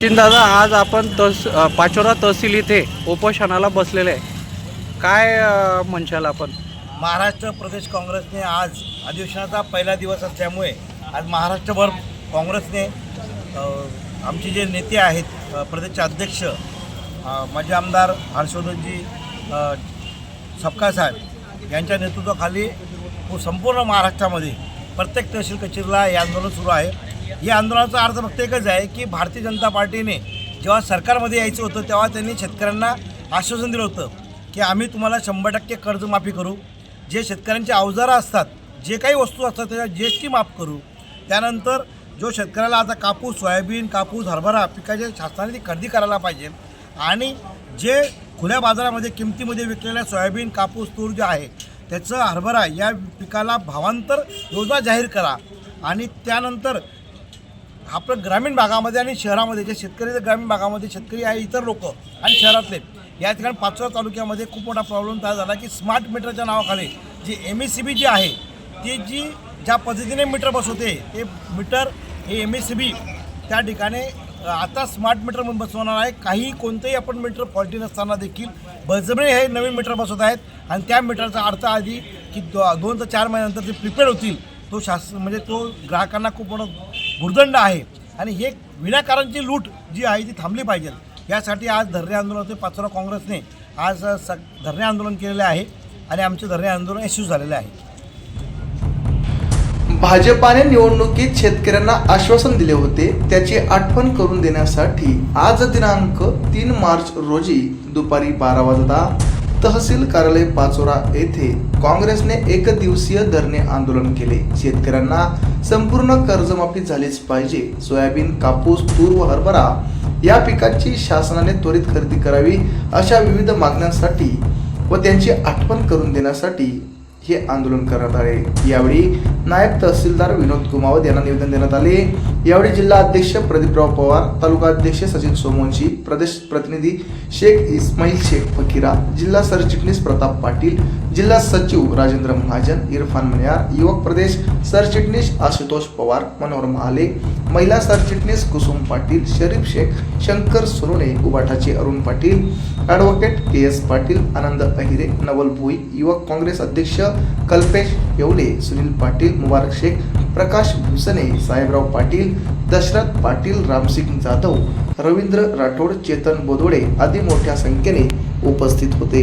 दादा आज आपण तस पाचोरा तहसील इथे उपोषणाला बसलेले आहे. काय म्हणशाल आपण? महाराष्ट्र प्रदेश काँग्रेसने आज अधिवेशनाचा पहिला दिवस असल्यामुळे आज महाराष्ट्रभर काँग्रेसने आमचे जे नेते आहेत प्रदेशचे अध्यक्ष माजी आमदार हर्षवर्धनजी अ, सपकाळ साहेब यांच्या नेतृत्वाखाली संपूर्ण महाराष्ट्रामध्ये प्रत्येक तहसील कचेरीला हे आंदोलन सुरू आहे. या आंदोलनाचा अर्थ फक्त एकच आहे की भारतीय जनता पार्टीने जेव्हा सरकारमध्ये यायचं होतं तेव्हा त्यांनी शेतकऱ्यांना आश्वासन दिलं होतं की आम्ही तुम्हाला शंभर टक्के कर्जमाफी करू. जे शेतकऱ्यांचे अवजारं असतात जे काही वस्तू असतात त्याच्या जी एस टी माफ करू. त्यानंतर जो शेतकऱ्याला आता कापूस सोयाबीन कापूस हरभरा पिकाच्या शासनाने ती खरेदी करायला पाहिजे आणि जे खुल्या बाजारामध्ये किमतीमध्ये विकलेल्या सोयाबीन कापूस तूर जे आहे त्याचं हरभरा या पिकाला भावांतर योजना जाहीर करा आणि त्यानंतर आपलं ग्रामीण भागामध्ये आणि शहरामध्ये जे शेतकरी जे ग्रामीण भागामध्ये शेतकरी आहे इतर लोक आणि शहरातले या ठिकाणी पाचोरा तालुक्यामध्ये खूप मोठा प्रॉब्लेम तयार झाला की स्मार्ट मीटरच्या नावाखाली जी एम एस सी बी जी आहे ती जी ज्या पद्धतीने मीटर बसवते ते मीटर हे एम एस सी बी त्या ठिकाणी आता स्मार्ट मीटर म्हणून बसवणार आहे. काही कोणतेही आपण मीटर फॉल्टी नसताना देखील बळजबरी हे नवीन मीटर बसवत आहेत. आणि त्या मीटरचा अर्थ आधी की दो दोन ते चार महिन्यानंतर ते प्रिपेड होतील तो शास म्हणजे तो ग्राहकांना खूप मोठा भुर्दंड आहे. आणि हे विनाकारांची लूट जी आहे ती थांबली पाहिजे. यासाठी आज धरणे आंदोलन पाचोरा काँग्रेसने आज स धरणे आंदोलन केलेले आहे आणि आमचे धरणे आंदोलन यशस्वी झालेले आहे. भाजपाने निवडणुकीत शेतकऱ्यांना आश्वासन दिले होते त्याची आठवण करून देण्यासाठी आज दिनांक तीन मार्च रोजी दुपारी बारा वाजता तहसील कार्यालय पाचोरा येथे काँग्रेसने एक दिवसीय धरणे आंदोलन केले. शेतकऱ्यांना संपूर्ण कर्जमाफी झालीच पाहिजे. सोयाबीन कापूस तूर व हरभरा या पिकांची शासनाने त्वरित खरेदी करावी अशा विविध मागण्यांसाठी व त्यांची आठवण करून देण्यासाठी हे आंदोलन करण्यात आले. यावेळी नायब तहसीलदार विनोद कुमावत यांना निवेदन देण्यात आले. यावेळी जिल्हा अध्यक्ष प्रदीपराव पवार तालुका अध्यक्ष सचिन सोमवंशी प्रदेश प्रतिनिधी शेख इस्माईल शेख फकीरा जिल्हा सरचिटणीस प्रताप पाटील जिल्हा सचिव राजेंद्र महाजन इरफान मनियार युवक प्रदेश सरचिटणीस आशुतोष पवार मनोहर महाले महिला सरचिटणीस Kusum Patil Sharif Shaikh Shankar Sonone उबाठाचे Arun Patil advocate K S Patil Anand Ahire Naval Bhui युवक काँग्रेस अध्यक्ष कल्पेश येवले सुनील पाटील मुबारक शेख प्रकाश भुसने साहेबराव पाटील दशरथ पाटील रामसिंग जाधव रवींद्र राठोड चेतन बोदोडे आदी मोठ्या संख्येने उपस्थित होते.